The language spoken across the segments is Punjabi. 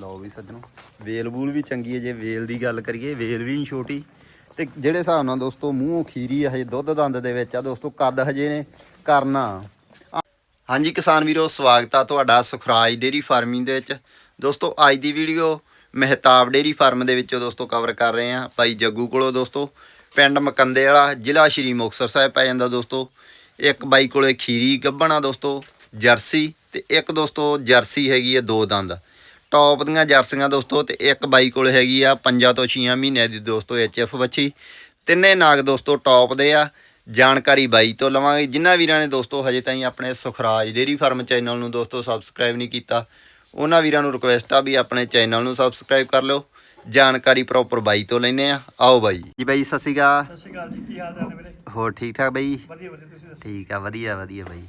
ਲਓ ਵੀ ਸੱਜਣੋ, ਵੇਲ ਬੂਲ ਵੀ ਚੰਗੀ ਹੈ, ਜੇ ਵੇਲ ਦੀ ਗੱਲ ਕਰੀਏ, ਵੇਲ ਵੀ ਨਹੀਂ ਛੋਟੀ। ਤੇ ਜਿਹੜੇ ਹਿਸਾਬ ਨਾਲ ਦੋਸਤੋ ਮੂੰਹੋਂ ਖੀਰੀ ਆ, ਹਜੇ ਦੁੱਧ ਦੰਦ ਦੇ ਵਿੱਚ ਆ, ਦੋਸਤੋ ਕੱਦ ਹਜੇ ਨੇ ਕਰਨਾ। ਹਾਂਜੀ ਕਿਸਾਨ ਵੀਰੋ, ਸਵਾਗਤ ਆ ਤੁਹਾਡਾ ਸੁਖਰਾਜ ਡੇਰੀ ਫਾਰਮਿੰਗ ਦੇ ਵਿੱਚ। ਦੋਸਤੋ, ਅੱਜ ਦੀ ਵੀਡੀਓ ਮਹਿਤਾਬ ਡੇਰੀ ਫਾਰਮ ਦੇ ਵਿੱਚੋਂ ਦੋਸਤੋ ਕਵਰ ਕਰ ਰਹੇ ਆ ਭਾਈ ਜੱਗੂ ਕੋਲੋਂ ਦੋਸਤੋ। ਪਿੰਡ ਮਕੰਦੇ ਵਾਲਾ, ਜ਼ਿਲ੍ਹਾ ਸ਼੍ਰੀ ਮੁਕਤਸਰ ਸਾਹਿਬ ਪੈ ਜਾਂਦਾ ਦੋਸਤੋ। ਇੱਕ ਬਾਈ ਕੋਲੇ ਖੀਰੀ ਗੱਭਣਾ ਦੋਸਤੋ, ਜਰਸੀ ਤੇ ਇੱਕ ਦੋਸਤੋ ਜਰਸੀ ਹੈਗੀ ਹੈ ਦੋ ਦੰਦ। ਟੌਪ ਦੀਆਂ ਜਰਸੀਆਂ ਦੋਸਤੋ ਤੇ ਇੱਕ ਬਾਈ ਕੋਲ ਹੈਗੀ ਆ ਪੰਜਾਂ ਤੋਂ 6 ਮਹੀਨਿਆਂ ਦੀ ਦੋਸਤੋ ਐਚਐਫ ਬੱਚੀ। ਤਿੰਨੇ ਨਾਗ ਦੋਸਤੋ ਟੌਪ ਦੇ ਆ। ਜਾਣਕਾਰੀ ਬਾਈ ਤੋਂ ਲਵਾਂਗੇ। ਜਿਨ੍ਹਾਂ ਵੀਰਾਂ ਨੇ ਦੋਸਤੋ ਹਜੇ ਤਾਈਂ ਆਪਣੇ ਸੁਖਰਾਜ ਡੇਰੀ ਫਾਰਮ ਚੈਨਲ ਨੂੰ ਦੋਸਤੋ ਸਬਸਕ੍ਰਾਈਬ ਨਹੀਂ ਕੀਤਾ ਉਹਨਾਂ ਵੀਰਾਂ ਨੂੰ ਰਿਕੁਐਸਟ ਆ ਵੀ ਆਪਣੇ ਚੈਨਲ ਨੂੰ ਸਬਸਕ੍ਰਾਈਬ ਕਰ ਲਿਓ। ਜਾਣਕਾਰੀ ਪ੍ਰੋਪਰ ਬਾਈ ਤੋਂ ਲੈਨੇ ਆ। ਆਓ ਬਾਈ। ਜੀ ਬਾਈ ਸਤਿ ਸ਼੍ਰੀ ਅਕਾਲ। ਸਤਿ ਸ਼੍ਰੀ ਅਕਾਲ ਜੀ ਕੀ ਹਾਲ ਚਾਲ ਨੇ ਮੇਰੇ ਹੋਰ ਠੀਕ ਠਾਕ ਬਾਈ? ਵਧੀਆ ਵਧੀਆ ਤੁਸੀਂ ਦੱਸੋ? ਠੀਕ ਆ ਵਧੀਆ ਵਧੀਆ ਬਾਈ।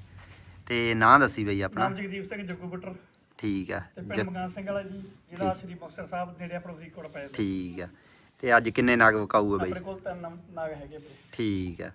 ਤੇ ਨਾਂ ਦੱਸੀ ਬਾਈ ਆਪਣਾ। ਨਾਮ ਜਗਦੀਪ ਸਿੰਘ ਜੱਗੂ ਬੁੱਟਰ ਠੀਕ ਆ ਤੇ ਜ- ਪਿੰਡ ਸਿੰਘ ਵਾਲਾ ਜੀ ਜ਼ਿਲ੍ਹਾ ਸ਼੍ਰੀ ਮੁਕਤਸਰ ਸਾਹਿਬ ਨੇੜੇ ਆਪਣਾ ਫਰੀਦਕੋਟ ਪੈ ਜਾਂਦਾ ਠੀਕ ਆ ਤੇ ਅੱਜ ਕਿੰਨੇ ਨਾਗ ਵਕਾਊ ਆ ਬਾਈ? ਆਪਣੇ ਕੋਲ ਤਿੰਨ ਨਾਗ ਹੈਗੇ ਵੀਰੇ ਠੀਕ ਆ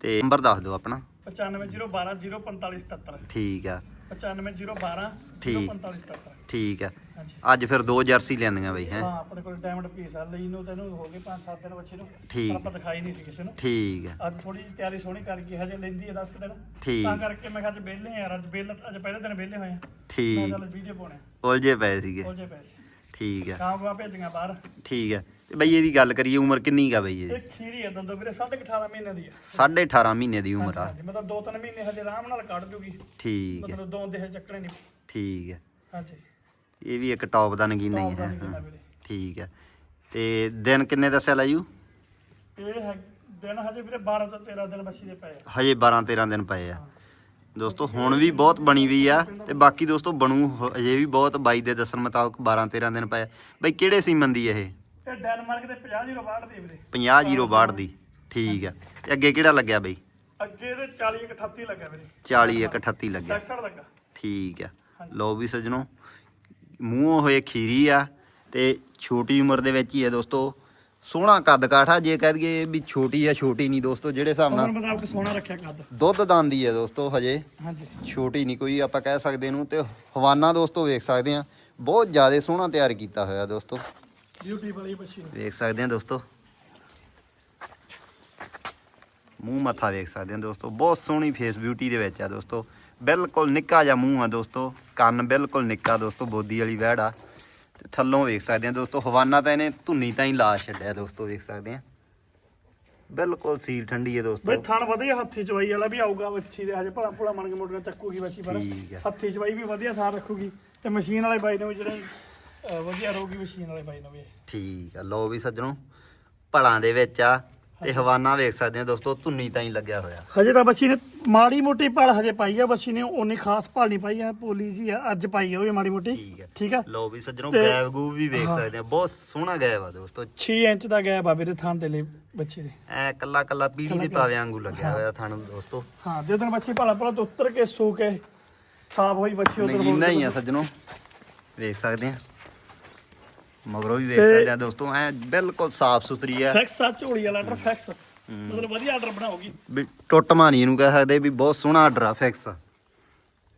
ਤੇ ਨੰਬਰ ਦੱਸ ਦਿਓ ਆਪਣਾ। 9501204577 ਠੀਕ ਆ। 950120 ਠੀਕ। 4577 ਠੀਕ ਆ। ਹਾਂਜੀ ਅੱਜ ਫਿਰ ਦੋ ਜਰਸੀ ਲੈਂਦੀਆਂ ਬਾਈ ਹੈ। ਹਾਂ ਆਪਣੇ ਕੋਲ ਡਾਇਮੰਡ ਪੀਸ ਆ ਲਈ ਨੂੰ ਤੈਨੂੰ ਹੋ ਗਏ 5-7 ਦਿਨ ਬੱਚੇ ਨੂੰ। ਠੀਕ। ਪਰ ਆਪਾਂ ਦਿਖਾਈ ਨਹੀਂ ਸੀ ਕਿਸੇ ਨੂੰ। ਠੀਕ ਆ। ਅੱਜ ਥੋੜੀ ਜਿਹੀ ਤਿਆਰੀ ਸੋਹਣੀ ਕਰ ਗਈ ਹਜੇ ਲੈਂਦੀ ਹੈ 10 ਕੁ ਦਿਨ। ਠੀਕ। ਤਾਂ ਕਰਕੇ ਮੈਂ ਕਿਹਾ ਅੱਜ ਵਿਹਲੇ ਆ ਯਾਰ ਅੱਜ ਵਿਹਲੇ ਅੱਜ ਪਹਿਲੇ ਦਿਨ ਵਿਹਲੇ ਹੋਏ ਆ। ਮੈਂ ਠੀਕ ਚੱਲ ਵੀਡੀਓ ਪਾਉਣੇ ਉਲਝੇ ਪਏ ਸੀਗੇ। ਹੋ ਜੇ ਪੈਸੇ ਠੀਕ ਆ। ਕਾਂ ਵਾ ਭੇਜੀਆਂ ਬਾਹਰ। ਠੀਕ ਆ। ਤੇ ਬਈ ਇਹਦੀ ਗੱਲ ਕਰੀਏ ਉਮਰ ਕਿੰਨੀ ਕਾ ਬਈ ਇਹ ਇਹਦੀ ਖੀਰੀ ਹੈ ਦੰਦੋ ਵੀਰੇ 18 ਮਹੀਨੇ ਦੀ ਆ। 18.5 ਮਹੀਨੇ ਦੀ ਉਮਰ ਆ। ਹਾਂਜੀ ਮਤਲਬ 2-3 ਮਹੀਨੇ ਹਜੇ ਆਰਾਮ ਨਾਲ ਕੱਢ ਜੂਗੀ। ਠੀਕ ਆ। ਮਤਲਬ ਦੋ ਦੇਹ ਚੱਕਣੇ ਨਹੀਂ। ਠੀਕ ਆ। ਹਾਂਜੀ। ਇਹ ਵੀ ਇੱਕ ਟੌਪ ਦਾ ਨਗੀਨਾ ਹੀ ਹੈ ਹਾਂ। ਠੀਕ ਆ ਤੇ ਦਿਨ ਕਿੰਨੇ ਦੱਸਿਆ ਲਾਈਓ ਇਹ ਹੈ ਦਿਨ ਹਜੇ ਵੀਰੇ 12 ਤੋਂ 13 ਦਿਨ ਬੱਚੀ ਦੇ ਪਏ ਆ। ਹਜੇ 12 13 ਦਿਨ ਪਏ ਆ। ਦੋਸਤੋ ਹੁਣ ਵੀ ਬਹੁਤ ਬਣੀ ਵੀ ਆ ਤੇ ਬਾਕੀ ਦੋਸਤੋ ਬਣੂ ਹ- ਹਜੇ ਵੀ ਬਹੁਤ ਬਾਈ ਦੇ ਦੱਸਣ ਮੁਤਾਬਕ 12 13 ਦਿਨ ਪਏ ਆ। ਬਈ ਕਿਹੜੇ ਸੀਮਨ ਦੀ ਇਹ? ਇਹ ਡੈਨਮਾਰਕ ਦੇ 50 ਜ਼ੀਰੋ ਬਾਹਰ ਦੇ ਵੀਰੇ। 50 62 ਦੀ। ਠੀਕ ਆ। ਤੇ ਅੱਗੇ ਕਿਹੜਾ ਲੱਗਿਆ ਬਈ? ਅੱਗੇ ਇਹਦੇ 40 ਇੱਕ 38 ਲੱਗਾ ਵੀਰੇ। 40 ਇੱਕ 38 ਲੱਗਿਆ। 66 ਲੱਗਾ। ਠੀਕ ਆ। ਲਓ ਵੀ ਸੱਜਣੋ ਮੂੰਹੋਂ ਹੋਏ ਖੀਰੀ ਆ ਤੇ ਛੋਟੀ ਉਮਰ ਦੇ ਵਿੱਚ ਹੀ ਆ ਦੋਸਤੋ। ਸੋਹਣਾ ਕੱਦ ਕਾਠਾ ਜੇ ਕਹਿ ਦਈਏ ਵੀ ਛੋਟੀ ਆ ਛੋਟੀ ਨਹੀਂ ਦੋਸਤੋ ਜਿਹੜੇ ਹਿਸਾਬ ਨਾਲ ਮੁਤਾਬਕ ਸੋਹਣਾ ਰੱਖਿਆ ਕੱਦ। ਦੁੱਧ ਦੰਦੀ ਆ ਦੋਸਤੋ ਹਜੇ। ਹਾਂਜੀ। ਛੋਟੀ ਨਹੀਂ ਕੋਈ ਆਪਾਂ ਕਹਿ ਸਕਦੇ ਇਹਨੂੰ ਤੇ ਹਵਾਨਾ ਦੋਸਤੋ ਵੇਖ ਸਕਦੇ ਆ। ਬਹੁਤ ਜ਼ਿਆਦਾ ਸੋਹਣਾ ਤਿਆਰ ਕੀਤਾ ਹੋਇਆ ਦੋਸਤੋ। ਬਿਊਟੀ ਵਾਲੀ ਬੱਚੀ। ਵੇਖ ਸਕਦੇ ਆ ਦੋਸਤੋ। ਮੂੰਹ ਮੱਥਾ ਵੇਖ ਸਕਦੇ ਆ ਦੋਸਤੋ। ਬਹੁਤ ਸੋਹਣੀ ਫੇਸ ਬਿਊਟੀ ਦੇ ਵਿੱਚ ਆ ਦੋਸਤੋ। ਬਿਲਕੁਲ ਨਿੱਕਾ ਜਿਹਾ ਮੂੰਹ ਆ ਦੋਸਤੋ ਕੰਨ ਬਿਲਕੁਲ ਨਿੱਕਾ ਦੋਸਤੋ ਬੋਦੀ ਵਾਲੀ ਵਹਿੜ ਆ। ਤੇ ਥੱਲੋਂ ਵੇਖ ਸਕਦੇ ਆ ਦੋਸਤੋ ਹਵਾਨਾ ਤਾਂ ਇਹਨੇ ਧੁੰਨੀ ਤਾਂ ਹੀ ਲਾ ਛੱਡਿਆ ਦੋਸਤੋ ਵੇਖ ਸਕਦੇ ਆ। ਬਿਲਕੁਲ ਸੀਲ ਠੰਡੀ ਹੈ ਬਈ ਦੋਸਤੋ ਥਣ ਵਧੀਆ ਹੱਥੀ ਚਵਾਈ ਵਾਲਾ ਵੀ ਆਊਗਾ ਬੱਚੀ ਦੇ ਹਜੇ ਭਲਾ ਭੁਲਾ ਮਣ ਕੇ ਮੋਟਰ ਚੱਕੂਗੀ ਬੱਚੀ ਪਰ ਠੀਕ। ਹੱਥੀ ਚਵਾਈ ਵੀ ਵਧੀਆ ਥਾਂ ਰੱਖੂਗੀ। ਤੇ ਮਸ਼ੀਨ ਵਾਲੇ ਬਾਈ ਨੂੰ ਵੀ ਜਿਹੜੇ ਅਹ, ਵਧੀਆ ਰਹੂਗੀ ਮਸ਼ੀਨ ਵਾਲੇ ਬਾਈ ਨੂੰ ਵੀ। ਠੀਕ ਆ ਲੋ ਵੀ ਸੱਜਣੋ ਭਲਾਂ ਦੇ ਵਿੱਚ ਆ। ਤੇ ਹਵਾਨਾ ਵੇਖ ਸਕਦੇ ਆ ਦੋਸਤੋ ਧੁੰਨੀ ਤਾਂ ਹੀ ਲੱਗਿਆ ਹੋਇਆ। ਹਜੇ ਤਾਂ ਬੱਚੀ ਨੇ ਮਾੜੀ ਮੋਟੀ ਪਲ ਹਜੇ ਪਾਈ ਆ ਬੱਚੀ ਨੇ ਉਨੀ ਖਾਸ ਪਲ ਨਹੀਂ ਪਾਈ ਆ ਪੋਲੀ ਜੀ ਆ ਅੱਜ ਪਾਈ ਆ ਉਹ ਵੀ ਮਾੜੀ ਮੋਟੀ। ਠੀਕ ਹੈ ਠੀਕ ਆ? ਲੋ ਵੀ ਸੱਜਣੋ ਤੇ- ਗੈਬ ਗੂਬ ਵੀ ਵੇਖ ਸਕਦੇ ਆ। ਬਹੁਤ ਸੋਹਣਾ ਗੈਬ ਆ ਦੋਸਤੋ। 6 ਇੰਚ ਦਾ ਗੈਪ ਆ ਵੀਰੇ ਥਾਂ ਦੇ ਲਈ ਬੱਚੀ ਦੇ। ਐ ਕੱਲਾ ਕੱਲਾ ਪੀੜੀ ਦੇ ਪਾਵੇ ਵਾਂਗੂ ਲੱਗਿਆ ਹੋਇਆ ਥਣ ਦੋਸਤੋ। ਹਾਂ ਜਦੋਂ ਬੱਚੀ ਭਲਾ ਭਲਾ ਤੋਂ ਉੱਤਰ ਕੇ ਸੋ ਕੇ ਸਾਫ਼ ਹੋਈ ਬੱਚੀ ਉਧਰ ਨਗੀਨਾ ਹੀ ਆ ਸੱਜਣੋ। ਵੇਖ ਸਕਦੇ ਆ। ਮਗਰੋਂ ਵੀ ਵੇਖ ਤੇ- ਸਕਦੇ ਆ ਦੋਸਤੋ ਐ ਬਿਲਕੁਲ ਸਾਫ਼ ਸੁਥਰੀ ਆ। ਫੈਕਸ ਆ ਝੋਲੀ ਵਾਲਾ ਆਰਡਰ ਫੈਕਸ ਮਤਲਬ ਵਧੀਆ ਆਰਡਰ ਬਣਾਉਗੀ ਵੀ ਟੁੱਟ ਮਾਨੀ ਇਹਨੂੰ ਕਹਿ ਸਕਦੇ ਵੀ ਬਹੁਤ ਸੋਹਣਾ ਆਰਡਰ ਆ ਫਿਕਸ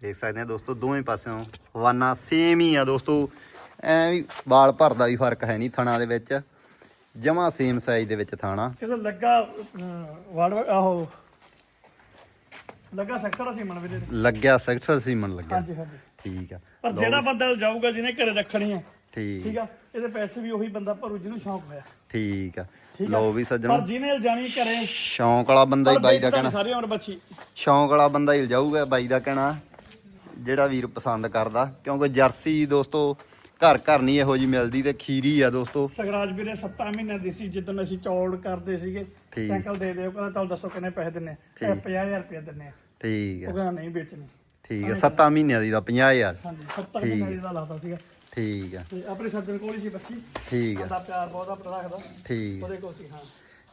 ਦੇਖ ਸਕਦੇ ਆ ਦੋਸਤੋ ਦੋਵੇਂ ਪਾਸਿਓਂ ਹਵਾਨਾ ਸੇਮ ਹੀ ਆ ਦੋਸਤੋ। ਐ ਵੀ ਵਾਲ ਭਰਦਾ ਵੀ ਫ਼ਰਕ ਹੈ ਨਹੀਂ ਥਣਾ ਦੇ ਵਿੱਚ। ਜਮਾ ਸੇਮ ਸਾਈਜ਼ ਦੇ ਵਿੱਚ ਥਾਣਾ। ਇਹਦਾ ਲੱਗਾ ਅਹ, ਵਾੜ ਆਹੋ। ਲੱਗਾ ਸੈਕਟਰ ਸੀ ਮਨ ਵੀਰੇ। ਲੱਗਿਆ ਸੈਕਸਰ ਸੀਮਨ ਲੱਗਿਆ। ਹਾਂਜੀ ਹਾਂਜੀ। ਠੀਕ ਆ। ਪਰ ਜਿਹੜਾ ਬੰਦਾ ਜਾਊਗਾ ਜਿਹਨੇ ਘਰੇ ਰੱਖਣੀ ਹੈ ਠੀਕ ਠੀਕ ਆ ਇਹਦੇ ਪੈਸੇ ਵੀ ਉਹੀ ਬੰਦਾ ਭਰੂ ਜਿਹਨੂੰ ਸ਼ੌਂਕ ਹੋਇਆ। ਠੀਕ ਆ। ਠੀਕ ਆ। ਲਓ ਵੀ ਪਰ ਸੱਜਣੋ ਜਿਹਨੇ ਜਾਣੀ ਘਰੇ। ਸ਼ੌਂਕ ਵਾਲਾ ਬੰਦਾ ਹੀ ਬਾਈ ਦਾ ਕਹਿਣਾ। ਸਾਰੀ ਉਮਰ ਬੱਚੀ। ਸ਼ੌਂਕ ਵਾਲਾ ਬੰਦਾ ਹੀ ਜਾਊਗਾ ਬਾਈ ਦਾ ਕਹਿਣਾ। ਜਿਹੜਾ ਵੀਰ ਪਸੰਦ ਕਰਦਾ। ਕਿਉਂਕਿ ਜਰਸੀ ਦੋਸਤੋ ਘਰ ਘਰ ਨਹੀਂ ਇਹੋ ਜੀ ਮਿਲਦੀ ਤੇ ਖੀਰੀ ਆ ਦੋਸਤੋ। ਸਗਰਾਜ ਵੀਰੇ 7 ਮਹੀਨਿਆਂ ਦੀ ਸੀ ਜਦੋਂ ਅਸੀਂ ਚੌੜ ਕਰਦੇ ਸੀਗੇ। ਠੀਕ। ਸਾਈਕਲ ਦੇ ਦਿਓ ਕਹਿੰਦਾ ਚੱਲ ਦੱਸੋ ਕਿੰਨੇ ਪੈਸੇ ਦਿੰਨੇ ਆ? ਇਹ 50000 ਰੁਪਏ ਦਿੰਨੇ ਆ। ਠੀਕ ਉਹ ਆ ਕਹਿੰਦਾ ਨਹੀਂ ਵੇਚਣੀ। ਠੀਕ ਆ। 7 ਮਹੀਨਿਆਂ ਦੀ ਦਾ 50000 ਹਾਂਜੀ 70 ਮਹੀਨਿਆਂ ਦਾ ਲਾਤਾ ਸੀਗਾ। ਠੀਕ ਆ। ਤੇ ਆਪਣੇ ਸੱਜਣ ਕੋਲ ਹੀ ਸੀ ਬੱਚੀ। ਠੀਕ ਆ। ਉਹਦਾ ਪਿਆਰ ਬਹੁਤ ਆਪਣਾ ਰੱਖਦਾ। ਠੀਕ। ਆ। ਉਹਦੇ ਕੋਲ ਸੀ ਹਾਂ।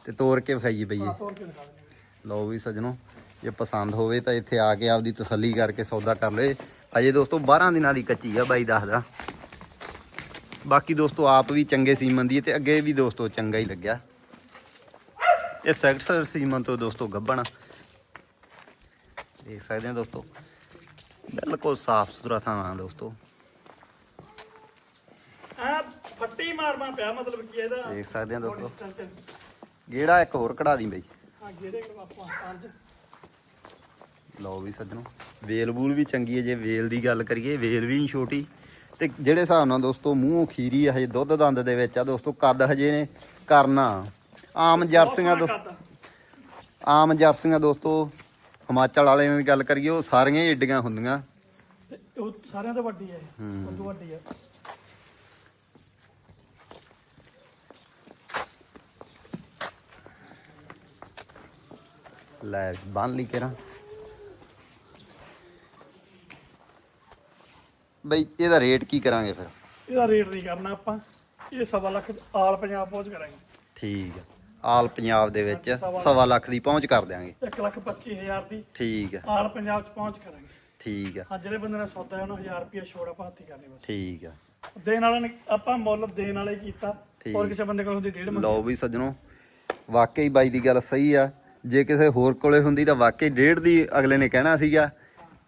ਤੇ ਤੋੜ ਕੇ ਵਿਖਾਈਏ ਬਈਏ ਤੋੜ ਕੇ ਦਿਖਾ ਦਿੰਦੇ ਲਓ ਵੀ ਸਜਣੋ ਜੇ ਪਸੰਦ ਹੋਵੇ ਤਾਂ ਇੱਥੇ ਆ ਕੇ ਆਪਦੀ ਤਸੱਲੀ ਕਰਕੇ ਸੌਦਾ ਕਰ ਲਏ। ਅਜੇ ਦੋਸਤੋ 12 ਦਿਨਾਂ ਦੀ ਕੱਚੀ ਆ ਬਾਈ ਦੱਸਦਾ ਬਾਕੀ ਦੋਸਤੋ ਆਪ ਵੀ ਚੰਗੇ ਸੀਮਨ ਦੀ ਹੈ ਤੇ ਅੱਗੇ ਵੀ ਦੋਸਤੋ ਚੰਗਾ ਹੀ ਲੱਗਿਆ। ਇਹ ਸੈਕਟਰ ਸੀਮਨ ਤੋਂ ਦੋਸਤੋ ਗੱਬਣ ਦੇਖ ਸਕਦੇ ਆ ਦੋਸਤੋ। ਬਿਲਕੁਲ ਸਾਫ਼ ਸੁਥਰਾ ਥਾਂ ਆ ਦੋਸਤੋ। ਪੱਟੀ ਮਾਰਨਾ ਪਿਆ ਮਤਲਬ ਕਿ ਇਹਦਾ? ਦੇਖ ਸਕਦੇ ਆ ਦੋਸਤੋ। ਹਾਂ ਗੇੜਾ ਇੱਕ ਹੋਰ ਕਢਾ ਦੀ ਬਈ। ਜਿਹੜੇ ਕੋਲ ਆਪਾਂ ਪੰਜ ਲਓ ਵੀ ਸੱਜਣੋ ਵੇਲ ਬੂਲ ਵੀ ਚੰਗੀ ਹੈ ਜੇ ਵੇਲ ਦੀ ਗੱਲ ਕਰੀਏ ਵੇਲ ਵੀ ਨਹੀਂ ਛੋਟੀ। ਤੇ ਜਿਹੜੇ ਹਿਸਾਬ ਨਾਲ ਦੋਸਤੋ ਮੂੰਹੋਂ ਖੀਰੀ ਆ ਹਜੇ ਦੁੱਧ ਦੰਦ ਦੇ ਵਿੱਚ ਆ ਦੋਸਤੋ ਕੱਦ ਹਜੇ ਨੇ ਕਰਨਾ। ਆਮ ਜਰਸੀਆਂ ਦੋ ਆਮ ਜਰਸੀਆਂ ਦੋਸਤੋ ਹਿਮਾਚਲ ਵਾਲਿਆਂ ਦੀ ਗੱਲ ਕਰੀਏ ਉਹ ਸਾਰੀਆਂ ਹੀ ਏਡੀਆਂ ਹੁੰਦੀਆਂ। ਉਹ ਸਾਰਿਆਂ ਤੋਂ ਵੱਡੀ ਹੈ ਇਹ। ਹੂੰ। ਤੋਂ ਵੱਡੀ ਹੈ। ਲੈ ਬੰਨ ਲਈ ਕੇਰਾ ਬਈ ਇਹਦਾ ਰੇਟ ਕੀ ਕਰਾਂਗੇ ਫਿਰ? ਇਹਦਾ ਰੇਟ ਨਹੀਂ ਕਰਨਾ ਆਪਾਂ। ਇਹ ਸਵਾ ਲੱਖ ਆਲ ਪੰਜਾਬ ਪਹੁੰਚ ਕਰਾਂਗੇ। ਠੀਕ ਆ। ਆਲ ਪੰਜਾਬ ਦੇ ਵਿੱਚ ਸਵਾ ਲੱਖ। ਦੀ ਪਹੁੰਚ ਕਰ ਦਿਆਂਗੇ। 1 ਲੱਖ 25 ਹਜ਼ਾਰ ਦੀ। ਠੀਕ ਆ। ਆਲ ਪੰਜਾਬ ਚ ਪਹੁੰਚ ਕਰਾਂਗੇ। ਠੀਕ ਆ। ਹਾਂ ਜਿਹੜੇ ਬੰਦੇ ਨੇ ਸੌਦਾ ਹੈ ਉਹਨੂੰ 1000 ਰੁਪਏ ਛੋੜਾ ਪਾਤੀ ਕਰਨੀ ਬਸ। ਠੀਕ ਆ। ਦੇਣ ਵਾਲੇ ਨੇ ਆਪਾਂ ਮੁੱਲ ਦੇਣ ਵਾਲੇ ਕੀਤਾ। ਹੋਰ ਕਿਸੇ ਬੰਦੇ ਕੋਲ ਹੁੰਦੀ ਡੇਢ ਮੰਗੀ ਲਓ ਵੀ ਸੱਜਣੋ ਵਾਕਈ ਬਾਈ ਦੀ ਗੱਲ ਸਹੀ ਆ। ਜੇ ਕਿਸੇ ਹੋਰ ਕੋਲੇ ਹੁੰਦੀ ਤਾਂ ਵਾਕਈ ਡੇਢ ਦੀ ਅਗਲੇ ਨੇ ਕਹਿਣਾ ਸੀਗਾ।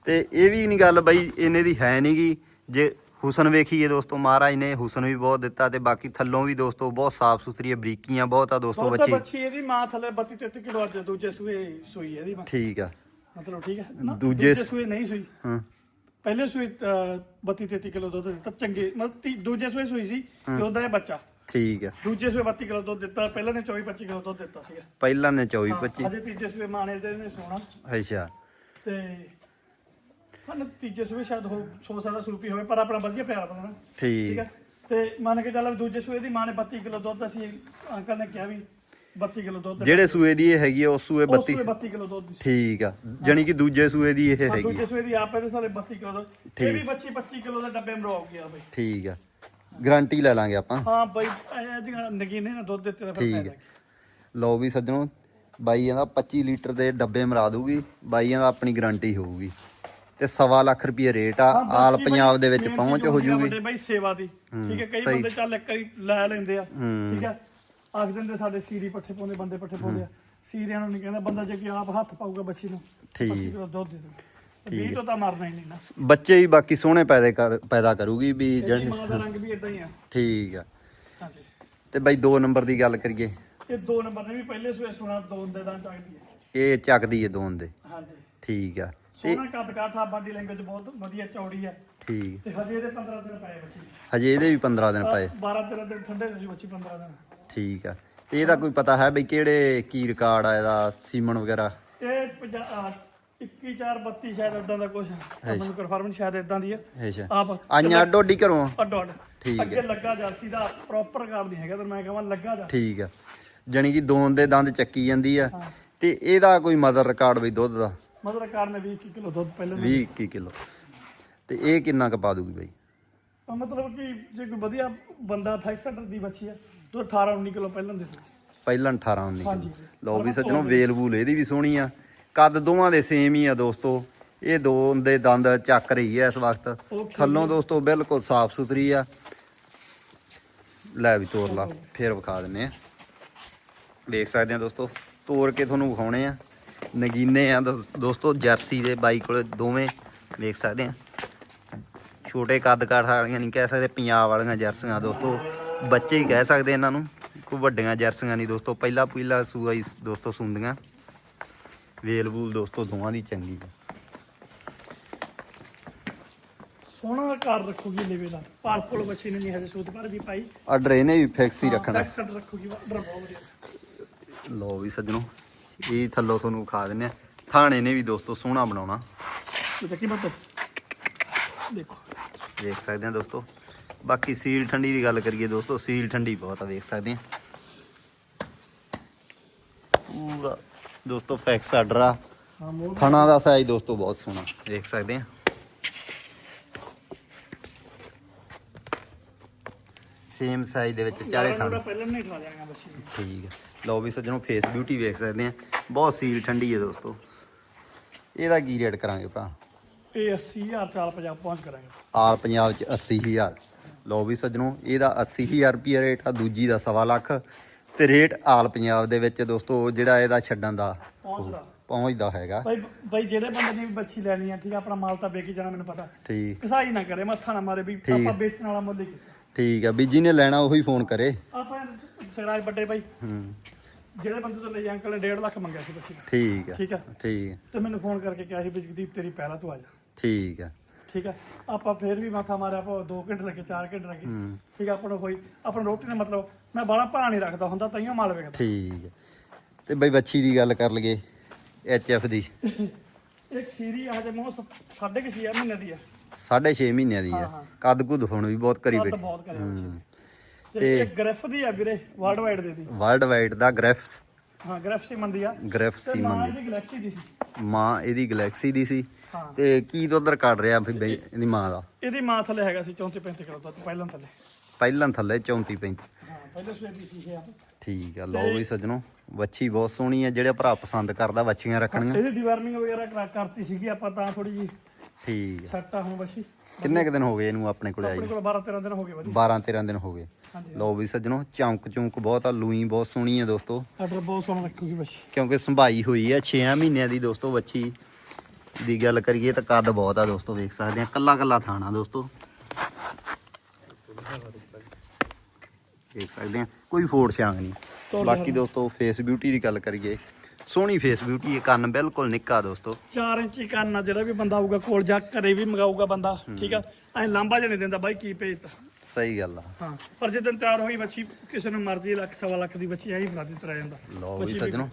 ਤੇ ਇਹ ਵੀ ਨਹੀਂ ਗੱਲ ਬਾਈ ਇਹਨੇ ਦੀ ਹੈ ਨਹੀਂਗੀ ਜੇ ਹੁਸਨ ਵੇਖੀਏ ਦੋਸਤੋ ਮਹਾਰਾਜ ਨੇ ਹੁਸਨ ਵੀ ਬਹੁਤ ਦਿੱਤਾ ਤੇ ਬਾਕੀ ਥੱਲੋਂ ਵੀ ਦੋਸਤੋ ਬਹੁਤ ਸਾਫ਼ ਸੁਥਰੀ ਆ ਬਰੀਕੀਆਂ ਬਹੁਤ ਆ ਦੋਸਤੋ ਬੱਚੀ। ਬੱਚੀ ਇਹਦੀ ਮਾਂ ਥੱਲੇ 32 33 ਕਿਲੋ ਅੱਜ ਦੂਜੇ ਸੂਏ ਸੂਈ ਇਹਦੀ ਮਾਂ। ਠੀਕ ਆ। ਮਤਲਬ ਠੀਕ ਹੈ ਦੂਜੇ ਸੂਏ ਨਹੀਂ ਸੂਈ। ਹਾਂ। ਪਹਿਲੇ ਸੂਈ 32 33 ਕਿਲੋ ਦੁੱਧ ਦਿੱਤਾ ਚੰਗੇ ਮਤਲਬ ਦੂਜੇ ਸੂਏ ਸੂਈ ਸੀ ਤੇ ਉਹਦਾ ਇਹ ਬੱਚਾ। ਠੀਕ ਆ। ਦੂਜੇ ਸੂਏ 32 ਕਿਲੋ ਦੁੱਧ ਦਿੱਤਾ ਪਹਿਲੇ ਨੇ 24 25 ਕਿਲੋ ਦੁੱਧ ਦਿੱਤਾ ਸੀਗਾ। ਪਹਿਲਾਂ ਨੇ 24 25 ਅਜੇ ਤੀਜੇ ਸੂਏ ਮਾਂ ਨੇ ਇਹਦੇ ਨੇ ਸੋਣਾ। ਅੱਛਾ। ਤੇ ਹਨ ਤੀਜੇ ਸੂਏ ਸ਼ਾਇਦ ਹੋ ਸੋ ਸਕਦਾ ਸਰੂਪੀ ਹੋਵੇ ਪਰ ਆਪਣਾ ਵਧੀਆ ਪਿਆਰ ਬਣਨਾ ਠੀਕ। ਹੈ ਤੇ ਮੰਨ ਕੇ ਚੱਲ ਦੂਜੇ ਸੂਏ ਦੀ ਮਾਂ ਨੇ 32 ਕਿਲੋ ਦੁੱਧ ਅਸੀਂ ਅੰਕਲ ਨੇ ਕਿਹਾ ਵੀ 32 ਕਿਲੋ ਦੁੱਧ ਜਿਹੜੇ ਸੂਏ ਦੀ ਇਹ ਹੈਗੀ ਆ ਉਸ ਸੂਏ ਉਸ 32 ਸੂਏ 32 ਕਿਲੋ ਦੁੱਧ ਠੀਕ ਆ। ਜਾਣੀ ਕਿ ਦੂਜੇ ਸੂਏ ਦੀ ਇਹ ਹਾਂ, ਹੈਗੀ ਦੂਜੇ ਸੂਏ ਦੀ ਆਪ ਇਹਦੇ ਸਾਰੇ 32 ਕਿਲੋ ਦੁੱਧ। ਇਹ। ਵੀ 25 25 ਕਿਲੋ ਦੇ ਡੱਬੇ ਮਰਵਾਉਗੀ ਆ ਬਈ ਠੀਕ ਆ। ਗਾਰੰਟੀ ਲੈ ਲਾਂਗੇ ਆਪਾਂ। ਹਾਂ ਬਈ ਇਹ ਜਿਹੜਾ ਨਗੀਨੇ ਨੇ ਦੁੱਧ ਦਿੱਤੇ ਦਾ ਫਿਰ ਠੀਕ ਫਾਇਦਾ ਹੈ। ਲਓ ਵੀ ਸੱਜਣੋ ਬਾਈ ਕਹਿੰਦਾ 25 ਲੀਟਰ ਦੇ ਡੱਬੇ ਮਰਾ ਦੂਗੀ ਬਾਈ ਕਹਿੰਦਾ ਆਪਣੀ ਗਾਰੰਟੀ ਹੋਊਗੀ। ਤੇ ਸਵਾ ਲੱਖ ਰੁਪਏ ਰੇਟ ਆ ਹਾਂ, ਬਾਕੀ ਆਲ ਬਈ ਪੰਜਾਬ ਦੇ ਵਿੱਚ main ਪਹੁੰਚ ਹੋ ਹੁੰਦੀ ਆ ਜੂਗੀ ਵੱਡੇ ਬਾਈ ਸੇਵਾ ਦੀ। ਠੀਕ ਹੈ ਕਈ ਸਹੀ। ਬੰਦੇ ਚੱਲ ਇੱਕ ਵਾਰੀ ਲੈ ਲੈਂਦੇ ਆ। ਠੀਕ ਹੈ ਆਖ ਦਿੰਦੇ ਸਾਡੇ ਸੀਰੀ ਪੱਠੇ ਪਾਉਂਦੇ ਬੰਦੇ ਪੱਠੇ ਪਾਉਂਦੇ ਆ। ਸੀਰੀਆਂ ਨੂੰ ਨਹੀਂ ਕਹਿੰਦਾ ਬੰਦਾ ਜੇ ਕਿ ਆਪ ਹੱਥ ਪਾਊਗਾ ਬੱਚੀ ਨੂੰ ਠੀਕ। ਕਿਲੋ ਦੁੱਧ ਦੇ ਦੂ ਵੀਹ ਤੋਂ ਤਾਂ ਮਰਨਾ ਹੀ ਨਹੀਂ ਨਾ। ਬੱਚੇ ਹੀ ਬਾਕੀ ਸੋਹਣੇ ਪੈਦਾ ਕਰ ਪੈਦਾ ਕਰੂਗੀ ਵੀ ਜਿਹੜੀ ਮਾਂ ਦਾ ਰੰਗ ਵੀ ਇਦਾਂ ਹੀ ਆ। ਠੀਕ ਆ। ਹਾਂਜੀ। ਤੇ ਬਾਈ 2 ਨੰਬਰ ਦੀ ਗੱਲ ਕਰੀਏ। ਇਹ ਦੋ ਨੰਬਰ ਨੇ ਵੀ ਪਹਿਲੇ ਸਵੇ ਸੁਣਾ ਦੋ ਦੇ ਦਾਂ ਚਾਹੀਦੀ ਹੈ ਇਹ ਚੱਕਦੀ ਏ ਦੋਨ ਦੇ ਹਾਂਜੀ। ਠੀਕ ਆ। ਸੋਹਣਾ ਕੱਦ ਕਾਠਾ ਬਾਡੀ ਲੈਂਗੁਏਜ ਬਹੁਤ ਵਧੀਆ ਚੌੜੀ ਹੈ ਠੀਕ। ਤੇ ਹਜੇ ਇਹਦੇ 15 ਦਿਨ ਪਏ ਬੱਚੀ। ਹਜੇ ਇਹਦੇ ਵੀ 15 ਦਿਨ ਪਏ। 12 13 ਦਿਨ ਠੰਡੇ ਹੋ ਜੀ ਬੱਚੀ 15 ਦਿਨ। ਠੀਕ ਆ। ਤੇ ਇਹਦਾ ਕੋਈ ਪਤਾ ਹੈ ਬਈ ਕਿਹੜੇ ਕੀ ਰਿਕਾਰਡ ਆ ਇਹਦਾ ਸੀਮਨ ਵਗੈਰਾ? ਇਹ 21 4 32 ਸ਼ਾਇਦ ਇਦਾਂ ਦਾ ਕੁਝ ਮੈਨੂੰ ਕਨਫਰਮ ਸ਼ਾਇਦ ਇਦਾਂ ਦੀ ਹੈ। ਅੱਛਾ। ਆਪ ਆਈਆਂ ਡੋਡੀ ਘਰੋਂ? ਅੱਡੋ ਅੱਡ ਠੀਕ ਹੈ। ਅੱਗੇ ਲੱਗਾ ਜਰਸੀ ਦਾ ਪ੍ਰੋਪਰ ਕਾਰਡ ਨਹੀਂ ਹੈਗਾ ਤੇ ਮੈਂ ਕਹਾਂ ਲੱਗਾ ਜਾ। ਠੀਕ ਆ। ਜਾਣੀ ਕਿ ਦੋਨ ਦੇ ਦੰਦ ਚੱਕੀ ਜਾਂਦੀ ਆ। ਹਾਂ। ਤੇ ਇਹਦਾ ਕੋਈ ਮਦਰ ਰਿਕਾਰਡ ਬਈ ਦੁੱਧ ਦਾ? ਮਤਲਬ ਕਾਰ ਨੇ 20 ਕਿਲੋ ਦੁੱਧ ਪਹਿਲਾਂ 20 21 ਕਿਲੋ। ਤੇ ਇਹ ਕਿੰਨਾ ਕੁ ਪਾ ਦੂਗੀ ਬਈ? ਤਾਂ ਮਤਲਬ ਕਿ ਜੇ ਕੋਈ ਵਧੀਆ ਬੰਦਾ ਫੈਕਸਟਰ ਦੀ ਬੱਚੀ ਹੈ ਤਾਂ 18 19 ਕਿਲੋ ਪਹਿਲਾਂ ਦੇ ਪਹਿਲਾਂ 18 19 ਹਾਂਜੀ। ਕਿਲੋ ਲਓ ਵੀ ਸੱਜਣੋ ਵੇਲ ਵੂਲ ਇਹਦੀ ਵੀ ਸੋਹਣੀ ਆ। ਕੱਦ ਦੋਵਾਂ ਦੇ ਸੇਮ ਹੀ ਆ ਦੋਸਤੋ। ਇਹ ਦੋ ਦੇ ਦੰਦ ਚੱਕ ਰਹੀ ਐ ਇਸ ਵਕਤ। ਥੱਲੋਂ ਦੋਸਤੋ ਬਿਲਕੁਲ ਸਾਫ਼ ਸੁਥਰੀ ਆ। ਲੈ ਵੀ ਤੋਰ ਲਾ ਫੇਰ ਵਿਖਾ ਦਿੰਨੇ ਆ। ਦੇਖ ਸਕਦੇ ਆ ਦੋਸਤੋ ਤੋਰ ਕੇ ਤੁਹਾਨੂੰ ਵਿਖਾਉਣੇ ਆ। ਨਗੀਨੇ ਆ ਦੋਸਤੋ ਜਰਸੀ ਦੇ ਬਾਈ ਕੋਲ ਦੋਵੇਂ ਦੇਖ ਸਕਦੇ ਆ। ਛੋਟੇ ਕੱਦ ਕਾਠ ਵਾਲੀਆਂ ਨਹੀਂ ਕਹਿ ਸਕਦੇ ਪੰਜਾਬ ਵਾਲੀਆਂ ਜਰਸੀਆਂ ਦੋਸਤੋ। ਬੱਚੇ ਹੀ ਕਹਿ ਸਕਦੇ ਇਹਨਾਂ ਨੂੰ ਕੋਈ ਵੱਡੀਆਂ ਜਰਸੀਆਂ ਨਹੀਂ ਦੋਸਤੋ। ਪਹਿਲਾ ਪਹਿਲਾ ਸੂਆ ਹੀ ਦੋਸਤੋ ਸੁੰਦੀਆਂ। ਵੇਲ ਵੂਲ ਦੋਸਤੋ ਦੋਵਾਂ ਦੀ ਚੰਗੀ ਆ। ਸੋਹਣਾ ਕਾਰ ਰੱਖੂਗੀ ਲੇਵੇ ਦਾ। ਪਾਲ ਕੋਲ ਬੱਚੀ ਨੇ ਨਹੀਂ ਹਜੇ ਸੂਤ ਪਰ ਵੀ ਪਾਈ ਆਰਡਰ ਇਹਨੇ ਵੀ ਫਿਕਸ ਹੀ ਰੱਖਣਾ। ਫੈਕਸਟਰ ਰੱਖੂਗੀ ਆਰਡਰ ਬਹੁਤ ਵਧੀਆ। ਲਓ ਵੀ ਸੱਜਣੋ ਇਹ ਥੱਲੋਂ ਤੁਹਾਨੂੰ ਖਾ ਦਿੰਨੇ ਆ। ਥਾਣੇ ਨੇ ਵੀ ਦੋਸਤੋ ਸੋਹਣਾ ਬਣਾਉਣਾ। ਤੇ ਕੀ ਬਾਤ। ਦੇਖੋ। ਦੇਖ ਸਕਦੇ ਆ ਦੋਸਤੋ। ਬਾਕੀ ਸੀਲ ਠੰਡੀ ਦੀ ਗੱਲ ਕਰੀਏ ਦੋਸਤੋ ਸੀਲ ਠੰਡੀ ਬਹੁਤ ਆ ਵੇਖ ਸਕਦੇ ਆ। ਪੂਰਾ ਦੋਸਤੋ ਫੈਕਸ ਆਰਡਰ ਆ ਥਣਾ ਦਾ ਸਾਈਜ਼ ਦੋਸਤੋ ਬਹੁਤ ਸੋਹਣਾ। ਦੇਖ ਸਕਦੇ ਆ। ਸੇਮ ਸਾਈਜ਼ ਦੇ ਵਿੱਚ ਚਾਰੇ ਥਣ। ਥੋੜਾ ਪਹਿਲਾਂ ਨਹੀਂ ਖਾ ਲਿਆਂਗਾ ਬੱਚੀ ਨੂੰ ਠੀਕ ਹੈ ਲਓ ਵੀ ਸੱਜਣੋ ਫੇਸ ਬਿਊਟੀ ਵੇਖ ਸਕਦੇ ਆ। ਬਹੁਤ ਸੀਲ ਠੰਡੀ ਹੈ ਦੋਸਤੋ। ਇਹਦਾ ਕੀ ਰੇਟ ਕਰਾਂਗੇ ਭਰਾ? ਇਹ 80000 ਚਾਲ ਪੰਜਾਬ ਪਹੁੰਚ ਕਰਾਂਗੇ। ਆਲ ਪੰਜਾਬ ਚ 80000 ਲਓ ਵੀ ਸੱਜਣੋ ਇਹਦਾ 80000 ਰੁਪਏ ਰੇਟ ਆ ਦੂਜੀ ਦਾ ਸਵਾ ਲੱਖ। ਤੇ ਰੇਟ ਆਲ ਪੰਜਾਬ ਦੇ ਵਿੱਚ ਦੋਸਤੋ ਜਿਹੜਾ ਇਹਦਾ ਛੱਡਣ ਦਾ ਪਹੁੰਚਦਾ। ਪਹੁੰਚਦਾ ਹੈਗਾ। ਭਾਈ ਭਾਈ ਜਿਹੜੇ ਬੰਦੇ ਨੇ ਵੀ ਬੱਚੀ ਲੈਣੀ ਆ ਠੀਕ ਆ ਆਪਣਾ ਮਾਲ ਤਾਂ ਵੇਚੀ ਜਾਣਾ ਮੈਨੂੰ ਪਤਾ। ਠੀਕ। ਕਸਾਈ ਨਾ ਕਰੇ ਮੱਥਾ ਨਾ ਮਾਰੇ ਵੀ ਠੀਕ। ਆਪਾਂ ਵੇਚਣ ਵਾਲਾ ਮੁੱਲ ਹੀ ਕੀਤਾ ਠੀਕ ਆ ਬੀਜੀ ਨੇ ਲੈਣਾ ਉਹੀ ਫੋਨ ਕਰੇ। ਆਪਾਂ ਸਰਾਜ ਵੱਡੇ ਬਾਈ। ਹੂੰ। ਜਿਹੜੇ ਬੰਦੇ ਤੋਂ ਲਈ ਅੰਕਲ ਨੇ 1.5 ਲੱਖ ਮੰਗਿਆ ਸੀ ਬੱਚੀ ਦਾ। ਠੀਕ ਆ ਠੀਕ ਆ। ਠੀਕ। ਤੇ ਮੈਨੂੰ ਫੋਨ ਕਰਕੇ ਕਿਹਾ ਸੀ ਵੀ ਜਗਦੀਪ ਤੇਰੀ ਪਹਿਲਾਂ ਤੂੰ ਆ ਜਾ। ਠੀਕ ਆ। ਠੀਕ ਆ ਆਪਾਂ ਫੇਰ ਵੀ ਮਾਥਾ ਮਾਰਿਆ ਆਪਾਂ 2 ਘੰਟੇ ਲੱਗੇ 4 ਘੰਟੇ ਲੱਗੇ। ਠੀਕ ਆ ਆਪਾਂ ਨੂੰ ਕੋਈ ਆਪਣਾ ਰੋਟੀ ਦਾ ਮਤਲਬ ਮੈਂ ਬਾਹਲਾ ਭਾਅ ਨਹੀਂ ਰੱਖਦਾ ਹੁੰਦਾ ਤਾਈਓ ਮਾਲ ਵੇਖਦਾ। ਠੀਕ। ਤੇ ਬਈ ਬੱਚੀ ਦੀ ਗੱਲ ਕਰ ਲਈਏ ਐਚ ਐਫ ਦੀ। ਇਹ ਖੀਰੀ ਆ ਸਾਢੇ ਕੁ ਛੇ ਮਹੀਨੇ ਦੀ ਆ। 6.5 ਮਹੀਨਿਆਂ ਦੀ ਹਾਂ, ਆ। ਹਾਂ। ਕੱਦ ਕੁੱਦ ਹੁਣ ਵੀ ਬਹੁਤ ਕਰੀ ਬੈਠੀ ਬਹੁਤ ਕਰਿਆ ਹੂੰ। ਤੇ ਗ੍ਰਿਫ ਦੀ ਆ ਵੀਰੇ ਵਰਲਡ ਵਾਈਡ ਦੇ ਦੀ। ਵਰਲਡ ਵਾਈਡ ਦਾ ਗ੍ਰਿਫਸ। ਹਾਂ ਗ੍ਰਿਫ ਸੀ ਮੰਦੀ ਆ। ਗ੍ਰਿਫ ਸੀਮਨ ਦੀ। ਦੀ ਗਲੈਕਸੀ ਦੀ ਸੀ। ਮਾਂ ਇਹਦੀ ਗੈਲੈਕਸੀ ਦੀ ਸੀ ਹਾਂ। ਤੇ ਕੀ ਉਧਰ ਕੱਢ ਰਿਹਾ ਫਿਰ ਬਈ ਇਹਦੀ ਮਾਂ ਦਾ? ਇਹਦੀ ਮਾਂ ਥੱਲੇ ਹੈਗਾ ਸੀ 34 35 ਕਿਲੋ ਦਾ ਪਹਿਲਾਂ ਥੱਲੇ। ਪਹਿਲਾਂ ਥੱਲੇ 34 35 ਹਾਂ ਪਹਿਲੇ ਸਵੇਰ ਦੀ ਸੀ ਇਹ। ਠੀਕ ਆ ਲਓ ਵੀ ਸੱਜਣੋ ਵੱਛੀ ਬਹੁਤ ਸੋਹਣੀ ਆ ਜਿਹੜਾ ਭਰਾ ਪਸੰਦ ਕਰਦਾ ਵੱਛੀਆਂ ਰੱਖਣੀਆਂ ਇਹਦੀ ਡਿਵਾਰਮਿੰਗ ਵਗੈਰਾ ਕਰਾ- ਕਰਤੀ ਸੀਗੀ ਆਪਾਂ ਤਾਂ ਥੋੜੀ ਜੀ ਠੀਕ ਆ। ਸੈੱਟ ਹੁਣ ਬੱਚੀ ਕਿੰਨੇ ਕੁ ਦਿਨ ਹੋ ਗਏ ਇਹਨੂੰ ਆਪਣੇ ਕੋਲੇ ਆਈ ਆਪਣੇ ਕੋਲ 12 13 ਦਿਨ ਹੋ ਗਏ ਵਧੀਆ। 12 13 ਦਿਨ ਹੋ ਗਏ। ਹਾਂਜੀ ਲਓ ਵੀ ਸੱਜਣੋ ਚੌਂਕ ਚੌਂਕ ਬਹੁਤ ਆ ਲੂਈ ਬਹੁਤ ਸੋਹਣੀ ਆ ਦੋਸਤੋ। ਆਰਡਰ ਬਹੁਤ ਸੋਹਣਾ ਰੱਖੂਗੀ ਬੱਚੀ ਕਿਉਂਕਿ ਸੰਭਾਈ ਹੋਈ ਆ 6 ਮਹੀਨਿਆਂ ਦੀ ਦੋਸਤੋ ਵੱਛੀ ਦੀ ਗੱਲ ਕਰੀਏ ਤਾਂ ਕੱਦ ਬਹੁਤ ਆ ਦੋਸਤੋ ਵੇਖ ਸਕਦੇ ਆ ਕੱਲਾ ਕੱਲਾ ਥਾਣਾ ਦੋਸਤੋ। ਦੇਖ ਸਕਦੇ ਆ ਕੋਈ ਫੋੜ ਛਾਂਗ ਨਹੀਂ। ਬਾਕੀ ਦੋਸਤੋ ਫੇਸ ਬਿਊਟੀ ਦੀ ਗੱਲ ਕਰੀਏ। ਸੋਹਣੀ ਫੇਸ ਬਿਊਟੀ ਹੈ ਕੰਨ ਬਿਲਕੁਲ ਨਿੱਕਾ ਦੋਸਤੋ। 4 ਇੰਚੀ ਕੰਨ ਆ ਜਿਹੜਾ ਵੀ ਬੰਦਾ ਆਊਗਾ ਕੋਲ ਜਾ ਘਰੇ ਵੀ ਮੰਗਾਊਗਾ ਬੰਦਾ ਠੀਕ ਆ? ਐ ਲਾਂਬਾ ਜਿਹਾ ਨਹੀਂ ਦਿੰਦਾ ਬਾਈ ਕੀ ਭੇਜਤਾ ਸਹੀ ਗੱਲ ਆ। ਹਾਂ ਪਰ ਜਦੋਂ ਤਿਆਰ ਹੋਈ ਬੱਚੀ ਕਿਸੇ ਨੂੰ ਮਰਜ਼ੀ ਲੱਖ ਸਵਾ ਲੱਖ ਦੀ ਬੱਚੀ ਐਂ ਹੀ ਦਿੱਤਾ ਰਹਿ ਜਾਂਦਾ ਲਓ ਵੀ ਸੱਜਣੋ।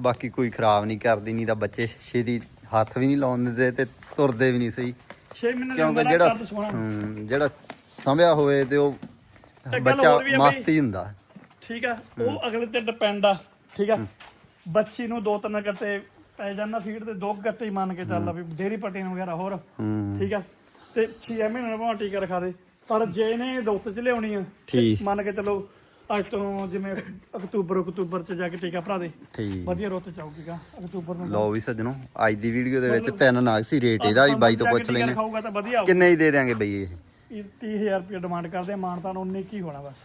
ਬਾਕੀ ਕੋਈ ਖਰਾਬ ਨਹੀਂ ਕਰਦੀ ਨਹੀਂ ਤਾਂ ਬੱਚੇ ਛੇਤੀ ਹੱਥ ਵੀ ਨਹੀਂ ਲਾਉਣ ਦਿੰਦੇ ਤੇ ਤੁਰਦੇ ਵੀ ਨਹੀਂ ਸਹੀ। 6 ਮਹੀਨੇ ਕਿਉਂਕਿ ਜਿਹੜਾ ਜਿਹੜਾ ਸੰਭਿਆ ਹੋਵੇ ਤੇ ਉਹ ਬੱਚਾ। ਮਸਤ ਹੀ ਹੁੰਦਾ। ਠੀਕ ਆ ਉਹ ਅਗਲੇ ਤੇ ਡਿਪੈਂਡ ਆ। ਠੀਕ ਆ ਬੱਚੀ ਨੂੰ ਦੋ ਤਿੰਨ ਗੱਤੇ ਪੈ ਜਾਂਦਾ ਫੀਡ ਤੇ ਦੋ ਗੱਤੇ ਹੀ ਮੰਨ ਕੇ ਚੱਲਦਾ ਵੀ ਡੇਰੀ ਪੱਟੀ ਵਗੈਰਾ ਹੋਰ। ਠੀਕ ਆ ਤੇ 6 ਮਹੀਨੇ ਨੂੰ ਭਾਵੇਂ ਟੀਕਾ ਰਖਾ ਦੇ। ਪਰ ਜੇ ਇਹਨੇ ਦੁੱਧ ਚ ਲਿਆਉਣੀ ਆ ਠੀਕ। ਮੰਨ ਕੇ ਚਲੋ ਅੱਜ ਤੋਂ ਜਿਵੇਂ ਅਕਤੂਬਰ ਅਕਤੂਬਰ ਚ ਜਾ ਕੇ ਟੀਕਾ ਭਰਾ ਦੇ। ਠੀਕ। ਵਧੀਆ ਰੁੱਤ ਚਾਉਗੀਗਾ ਅਕਤੂਬਰ ਨੂੰ। ਲਓ ਵੀ ਸੱਜਣੋ ਅੱਜ ਦੀ ਵੀਡੀਓ ਦੇ ਵਿੱਚ ਤਿੰਨ ਨਾਗ ਸੀ ਰੇਟ ਇਹਦਾ ਵੀ ਬਾਈ ਤੋਂ ਜਾ ਕੇ ਪੁੱਛ ਟੀਕਾ ਲੈਣੇ ਰਖਾਊਗਾ ਤਾਂ ਵਧੀਆ ਕਿੰਨੇ ਹੀ ਦੇ ਦਿਆਂਗੇ ਬਈ ਇਹ? ਇਹ 30000 ਰੁਪਏ ਡਿਮਾਂਡ ਕਰਦੇ ਆ ਮਾਨਤਾ ਨੂੰ 19 ਕੀ ਹੋਣਾ ਬਸ।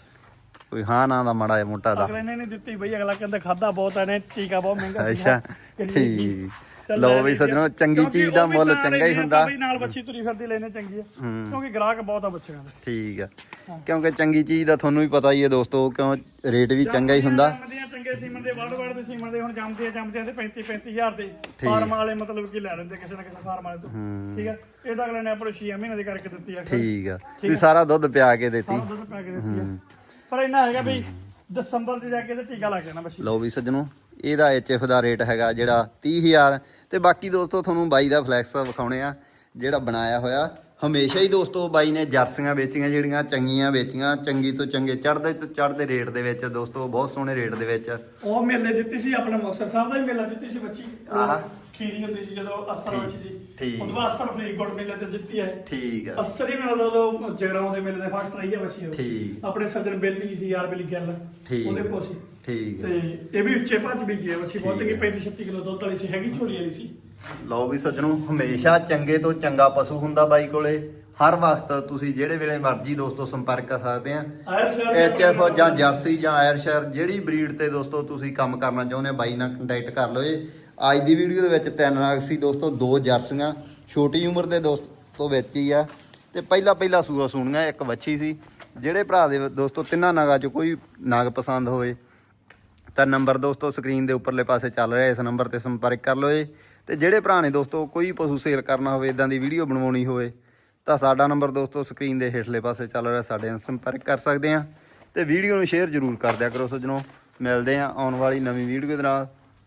ਕੋਈ ਹਾਂ ਨਾ ਦਾ ਮਾੜਾ ਜਿਹਾ ਮੋਟਾ ਦਾ। ਅਗਲੇ ਨੇ ਨਹੀਂ ਦਿੱਤੀ ਬਈ ਅਗਲਾ ਕਹਿੰਦਾ ਖਾਦਾ ਬਹੁਤ ਆ ਨੇ ਟੀਕਾ ਬਹੁਤ ਮਹਿੰਗਾ ਅੱਛਾ ਕਿੰਨੀ ਠੀਕ। ਲੈ ਵੀ ਸੱਜਣੋ ਚੰਗੀ ਚੀਜ਼ ਦਾ ਮੁੱਲ ਚੰਗਾ ਹੀ ਹੁੰਦਾ। ਵੀ ਨਾਲ ਬੱਚੀ ਤੁਰੀ ਫਿਰਦੀ ਲੈਣੇ ਚੰਗੀ ਆ। ਕਿਉਂਕਿ ਗ੍ਰਾਹਕ ਬਹੁਤ ਆ ਬੱਚਿਆਂ ਦੇ। ਠੀਕ ਆ। ਕਿਉਂਕਿ ਚੰਗੀ ਚੀਜ਼ ਦਾ ਤੁਹਾਨੂੰ ਵੀ ਪਤਾ ਹੀ ਹੈ ਦੋਸਤੋ ਕਿਉਂ ਰੇਟ ਵੀ ਚੰਗਾ ਹੀ ਹੁੰਦਾ। ਚੰਗੇ ਸੀਮਨ ਦੇ ਵੜ ਵੜ ਦੇ ਸੀਮਨ ਦੇ ਹੁਣ ਜੰਮਦੇ ਆ ਜੰਮਦੇ ਆ ਤੇ 35 35000 ਦੇ ਫਾਰਮ ਵਾਲੇ ਮਤਲਬ ਕਿ ਲੈ ਲੈਂਦੇ ਕਿਸੇ ਨਾ ਕਿਸੇ ਫਾਰਮ ਵਾਲੇ ਤੋਂ। ਠੀਕ ਆ? ਇਹ ਤਾਂ ਅਗਲੇ ਨੇ ਆਪਾਂ ਨੂੰ 6 ਮਹੀਨੇ ਦੀ ਕਰਕੇ ਦਿੱਤੀ ਆ ਠੀਕ ਆ। ਵੀ ਸਾਰਾ ਦੁੱਧ ਪਿਆ ਕੇ ਦਿੱਤੀ। ਸਾਰਾ ਦੁੱਧ ਪਾ ਕੇ ਦਿੱਤੀ ਆ। ਪਰ ਇਹਨਾਂ ਹੈਗਾ ਵੀ ਦਸੰਬਰ ਚ ਜਾ ਕੇ ਤੇ ਟੀਕਾ ਲੱਗ ਜਾਣਾ ਬੱਚੀ ਲਓ ਵੀ ਸੱਜਣੋ ਇਹਦਾ ਐਚਐਫ ਦਾ ਰੇਟ ਹੈਗਾ ਜਿਹੜਾ 30000 ਤੇ ਬਾਕੀ ਦੋਸਤੋ ਤੁਹਾਨੂੰ ਬਾਈ ਦਾ ਫਲੈਕਸ ਵਿਖਾਉਣੇ ਆ ਜਿਹੜਾ ਬਣਾਇਆ ਹੋਇਆ। ਹਮੇਸ਼ਾ ਹੀ ਦੋਸਤੋ ਬਾਈ ਨੇ ਜਰਸੀਆਂ ਵੇਚੀਆਂ ਜਿਹੜੀਆਂ ਚੰਗੀਆਂ ਵੇਚੀਆਂ ਚੰਗੀ ਤੋਂ ਚੰਗੇ ਚੜ੍ਹਦੇ ਤੋਂ ਚੜ੍ਹਦੇ ਰੇਟ ਦੇ ਵਿੱਚ ਦੋਸਤੋ ਬਹੁਤ ਸੋਹਣੇ ਰੇਟ ਦੇ ਵਿੱਚ। ਉਹ ਮੇਲੇ ਦਿੱਤੀ ਸੀ ਆਪਣੇ ਮੁਕਤਸਰ ਸਾਹਿਬ ਦਾ ਹੀ ਮੇਲਾ ਦਿੱਤੀ ਸੀ ਬੱਚੀ। ਆਹਾ। ਖੀਰੀ ਹੁੰਦੀ ਸੀ ਜਦੋਂ ਅਸਰ ਵਿੱਚ ਸੀ ਠੀਕ। ਉਹਦੇ ਬਾਅਦ ਅਸਰ ਫਰੀਦਕੋਟ ਮੇਲੇ ਤੇ ਦਿੱਤੀ ਹੈ। ਠੀਕ ਆ ਅਸਰ ਹੀ ਮੇਲਾ ਉਦੋਂ ਜਗਰਾਉਂ ਦੇ ਮੇਲੇ ਦੇ ਫਸਟ ਰਹੀ ਹੈ ਬੱਚੀ ਉਹ। ਠੀਕ। ਆਪਣੇ ਸੱਜਣ ਬੇਲੀ ਸੀ ਯਾਰ ਬੇਲੀ ਗੱਲ। ਠੀਕ। ਉਹਦੇ ਕੋਲ ਸੀ। ਠੀਕ ਆ। ਤੇ ਇਹ ਵੀ ਉੱਚੇ ਭੱਜ ਵੀ ਗਈ ਬੱਚੀ ਬਹੁਤ ਕਿ 35 36 ਕਿਲੋ ਦੁੱਧ ਵਾਲੀ ਸੀ ਹੈਗੀ ਛੋੜੀ ਵਾਲੀ ਸੀ। ਲਓ ਵੀ ਸੱਜਣੋ ਹਮੇਸ਼ਾ ਚੰਗੇ ਤੋਂ ਚੰਗਾ ਪਸ਼ੂ ਹੁੰਦਾ ਬਾਈ ਕੋਲੇ। ਹਰ ਵਕਤ ਤੁਸੀਂ ਜਿਹੜੇ ਵੇਲੇ ਮਰਜ਼ੀ ਦੋਸਤੋ ਸੰਪਰਕ ਕਰ ਸਕਦੇ ਆ। ਆਇਰ ਐਚ ਐਫ ਜਾਂ ਜਰਸੀ ਜਾਂ ਆਇਰਸ਼ਰ ਜਿਹੜੀ ਬਰੀਡ ਤੇ ਦੋਸਤੋ ਤੁਸੀਂ ਕੰਮ ਕਰਨਾ ਚਾਹੁੰਦੇ ਹੋ ਬਾਈ ਨਾਲ ਕੰਟੈਕਟ ਕਰ ਲਓ ਇਹ। ਅੱਜ ਦੀ ਵੀਡੀਓ ਦੇ ਵਿੱਚ ਤਿੰਨ ਨਾਗ ਸੀ ਦੋਸਤੋ, ਦੋ ਜਰਸੀਆਂ, ਛੋਟੀ ਉਮਰ ਦੇ ਦੋਸਤੋ ਵਿੱਚ ਹੀ ਆ। ਤੇ ਪਹਿਲਾ ਪਹਿਲਾ ਸੂਆ ਸੁਣੀਆਂ, ਇੱਕ ਵੱਛੀ ਸੀ। ਜਿਹੜੇ ਭਰਾ ਦੇ ਦੋਸਤੋ, ਤਿੰਨਾਂ ਨਾਗਾਂ 'ਚ ਕੋਈ ਨਾਗ ਪਸੰਦ ਹੋਵੇ, ਤਾਂ ਨੰਬਰ ਦੋਸਤੋ ਸਕਰੀਨ ਦੇ ਉੱਪਰਲੇ ਪਾਸੇ ਚੱਲ ਰਿਹਾ, ਇਸ ਨੰਬਰ ਤੇ ਸੰਪਰਕ ਕਰ ਲਓ ਜੀ ਤੇ ਜਿਹੜੇ ਭਰਾ ਨੇ ਦੋਸਤੋ, ਕੋਈ ਪਸ਼ੂ ਸੇਲ ਕਰਨਾ ਹੋਵੇ ਇਦਾਂ ਦੀ ਵੀਡੀਓ ਬਣਵਾਉਣੀ ਹੋਵੇ, ਤਾਂ ਸਾਡਾ ਨੰਬਰ ਦੋਸਤੋ ਸਕਰੀਨ ਦੇ ਹੇਠਲੇ ਪਾਸੇ ਚੱਲ ਰਿਹਾ, ਸਾਡੇ ਨਾਲ ਸੰਪਰਕ ਕਰ ਸਕਦੇ ਆ। ਤੇ ਵੀਡੀਓ ਨੂੰ ਸ਼ੇਅਰ ਜ਼ਰੂਰ ਕਰ ਦਿਆ ਕਰੋ, ਸੱਜਣੋ। ਮਿਲਦੇ ਆ ਆਉਣ ਵਾਲੀ ਨਵੀਂ ਵੀਡੀਓ ਦੇ ਨਾਲ।